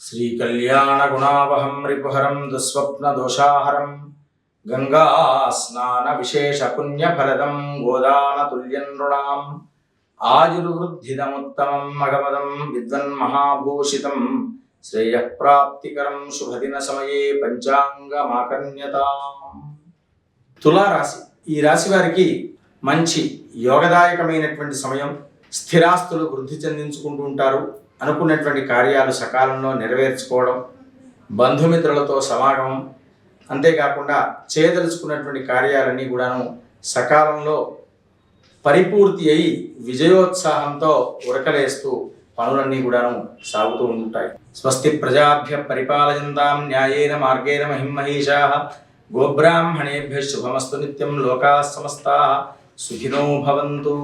శ్రీకళ్యాణగుణావహం రిపుహరం దుస్వప్నదోషాహరం గంగా స్నాన విశేష పుణ్యఫలదం గోదానతుల్యం నృణాం ఆయుర్వృద్ధిదముత్తమం మగమదం విద్వన్మహాభూషితం శ్రేయప్రాప్తికరం శుభదిన సమయే పంచాంగమాకర్ణ్యతాం. తులారాశి. ఈ రాశి వారికి మంచి యోగదాయకమైనటువంటి సమయం స్థిరాస్తులు వృద్ధి చెందించుకుంటూ ఉంటారు. అనుకున్నటువంటి కార్యాలు సకాలంలో నెరవేర్చుకోవడం బంధుమిత్రులతో సమాగమం అంతేకాకుండా చేయదలుచుకున్నటువంటి కార్యాలన్నీ కూడాను సకాలంలో పరిపూర్తి అయి విజయోత్సాహంతో ఉరకలేస్తూ పనులన్నీ కూడాను సాగుతూ ఉంటాయి. స్వస్తి ప్రజాభ్య పరిపాలయంతాం న్యాయేన మార్గేణ మహిమహీషా గోబ్రాహ్మణేభ్య శుభమస్తు నిత్యం లోకా సమస్తా సుఖినో భవంతు.